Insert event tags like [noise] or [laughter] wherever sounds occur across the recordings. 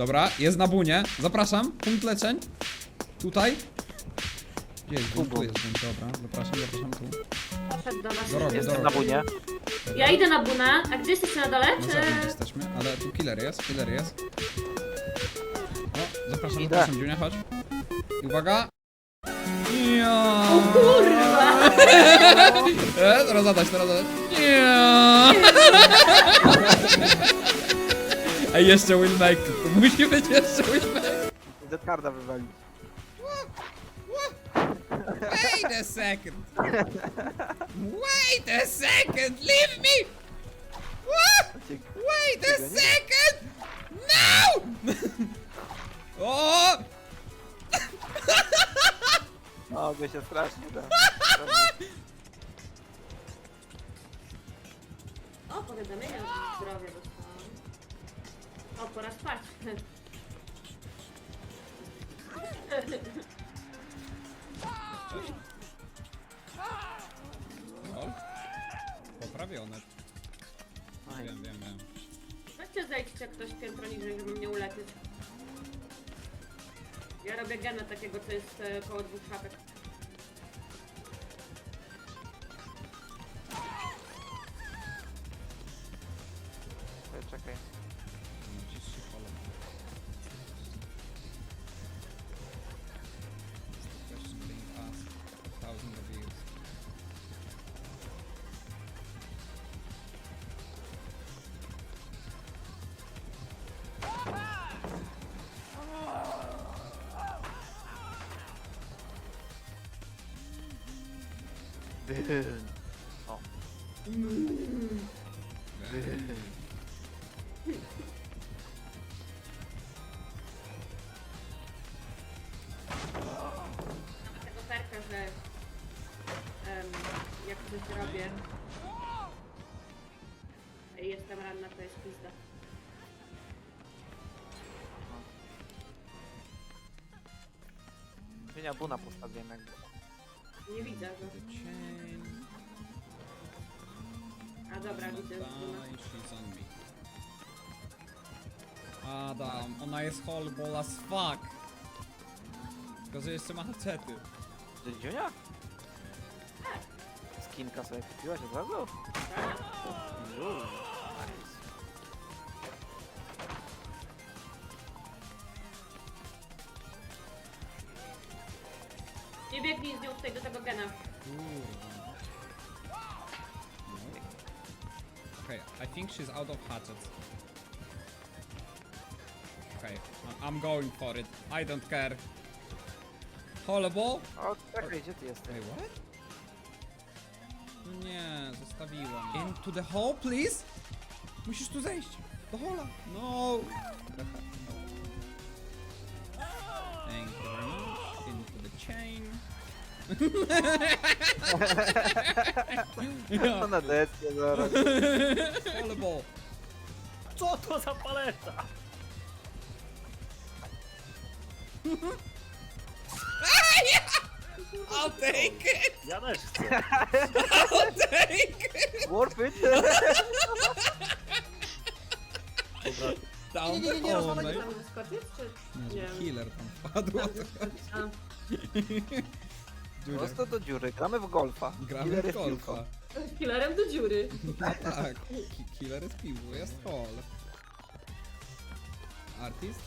Dobra, jest na bunie. Zapraszam, punkt leczeń. Tutaj. Gdzie jest bun? Tu jest bun, dobra. Zapraszam, zapraszam tu. Poszedł do was. Dorobię, Jestem na dorobię. bunie. Ja idę na bunę. A gdzie jesteście na dole? Na Czy... zewnątrz jesteśmy, ale tu killer jest, killer jest. O, zapraszam, Idę. zapraszam, Dziunia, chodź. I uwaga. Ja. O kurwa! [laughs] E, teraz zadać, teraz zadać. Ja. [laughs] Ej, jeszcze Winmaker, to musi być jeszcze Winmaker. Dead carda wywalić. Wait a second. Wait a second, leave me. What? Wait a second! No! o! By się strasznie da. O, powiadomienia o zdrowie dostałam. O, pora spać. o. Poprawione. Wiem, wiem, wiem. Weźcie zejdźcie ktoś piętro niżej, żeby mnie uleczyć. Ja robię gena takiego, co jest e, koło dwóch szapek. Dyn. O. Dyn. Mam tego perka, że em, jak coś robię i jestem ranna, to jest pizda. Zmienia buna postawiłem jakby. Nie widzę go. A dobra, widzę. On me. Adam, ona jest horrible as fuck. Tylko, że jeszcze ma hacety. Czy Dziunia? Skinka sobie kupiłaś od razu? Uuu, tutaj do tego gena. Okay, I think she's out of hatchets. Okay, I- I'm going for it. I don't care. Horrible? O, czekaj, gdzie ty jesteś? Wait, what? No nie, zostawiłam. Into the hole, please? Musisz tu zejść. Do hola. No. No na desce zaraz. Co to za paleta? [laughs] I'll take it. Ja też chcę. I'll take it. Warp it! Dobra, Down Nie, nie, nie, nie, rozmawiać mate. tam wyskoczyć, czy... Nie wiem. Killer tam wpadł. A, Julia, Prosto do dziury, gramy w golfa. Gramy Killer w jest golfa. piłką. killerem do dziury. A tak, ki- killer jest piwu, jest hall. Artist?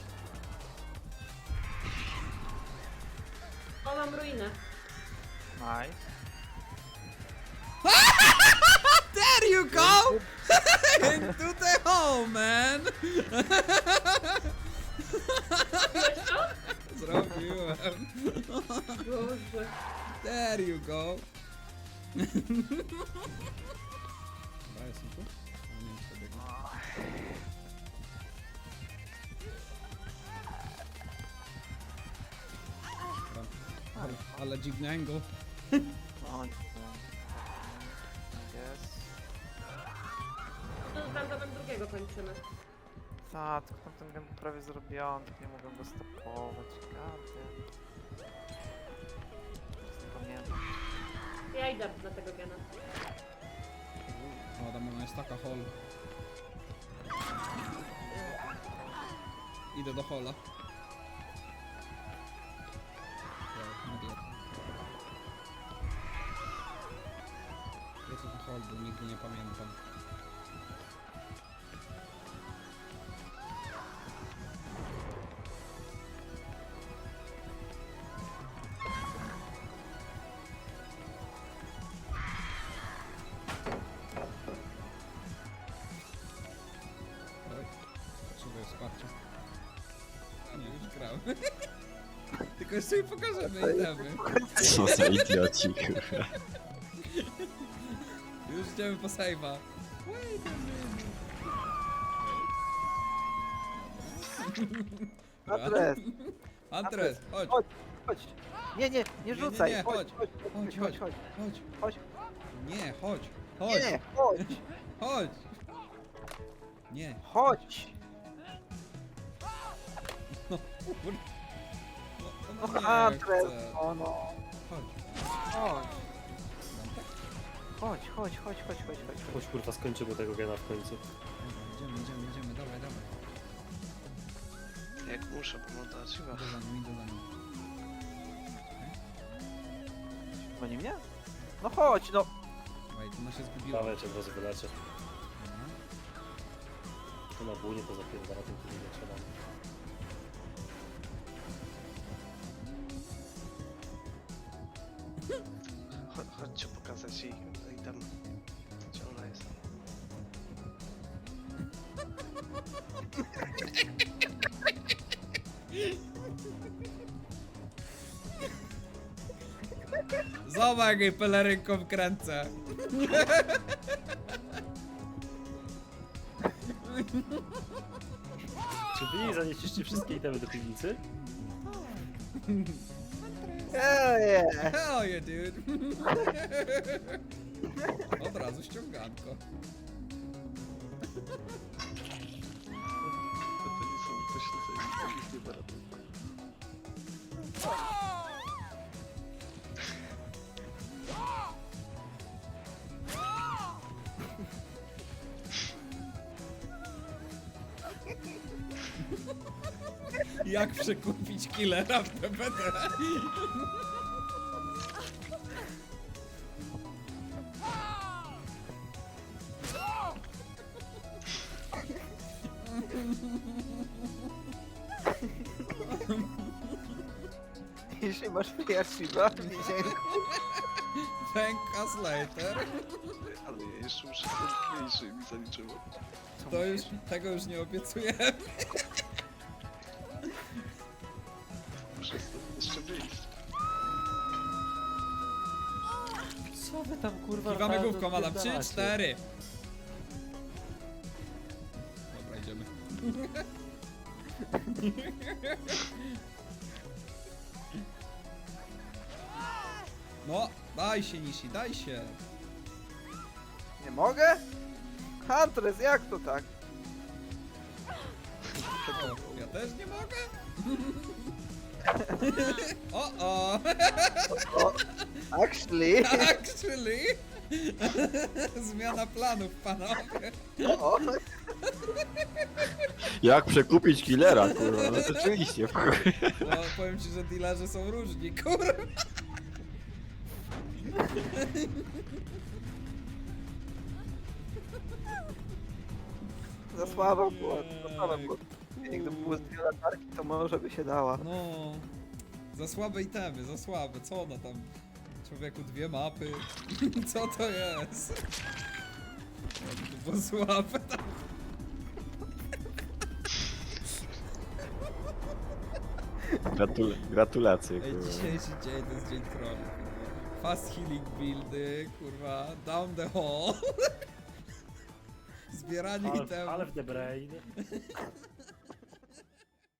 O, mam ruinę. Nice. [laughs] There you go! Into the hole, man! Zrobiłem. Boże. There you go. Dobra, jestem tu? A nie, jeszcze. Dobra. Ale, ale dziwny angle. O, nie. Jest. Tam drugiego kończymy. Tak, tylko ten gen był prawie zrobiony, tak nie mogłem go stopować. Gady. Ja idę na tego gena. O, tam ona jest taka hall. Idę do hola. Ja, nagle. Ja to hol był, nigdy nie pamiętam. [laughs] Tylko jeszcze mi pokażemy itemy. Co za idioci, kurwa. Już idziemy po save'a. Wait a minute. Adres, Andres, [laughs] chodź, chodź, chodź. Nie, nie, nie rzucaj. nie, chodź, chodź. chodź, chodź, chodź, chodź, chodź. chodź. Chodź. Nie, chodź, chodź, Nie, chodź, chodź. Nie, chodź. No, kur... No, ona nie chce. no. Chodź. Chodź, tak? chodź, chodź, chodź, chodź, chodź, chodź. Chodź kurwa, skończymy tego gena w końcu. Dobra, idziemy, idziemy, idziemy, dawaj, dawaj. Jak muszę pomagać chyba. Idę za nim, idę za nim. Goni mnie? No chodź, no. Wait, ona się zgubiła. Dawaj, cię wyleczę. Dobra. To na bójnie to zapierdala tym, nie trzeba. Cho- Chodźcie pokazać jej item. Gdzie ona jest? Zobacz, jej pelerynką kręcę. Czy wy nie zanieśliście wszystkie itemy do piwnicy? [laughs] Eee, Hell yeah, dude. [laughs] Od razu ściąganko. To nie są ma Jak przekupić killera w PPD? jeśli masz przyjacióła w więzieniu. Thank us later. Ale ja jeszcze muszę ten mniejszy mi zaliczyło. To już, tego już nie obiecujemy. Jeszcze wyjść. Co wy tam kurwa Kiwamy tam główką, Adam. 3, odpierdalacie? 4. Dobra, idziemy. [laughs] No, daj się Nishi, daj się. Nie mogę? Huntress, jak to tak? O, ja też nie mogę? [laughs] O, o, actually. actually. Zmiana planów, panowie. O, Jak przekupić killera, kurwa? No to oczywiście, w chuj. No, powiem ci, że dealerzy są różni, kurwa. za słaba była, za słaba była. Gdyby były dwie latarki, to może by się dała. No, za słabe itemy, za słabe. Co ona tam? Człowieku, dwie mapy. [laughs] Co to jest? To było słabe tam. Gratul gratulacje, Ej, kurwa. dzisiejszy dzień to jest dzień trolli. Fast healing buildy, kurwa, down the hall. [laughs] Zbieranie Ale, itemów. ale w the brain. [laughs]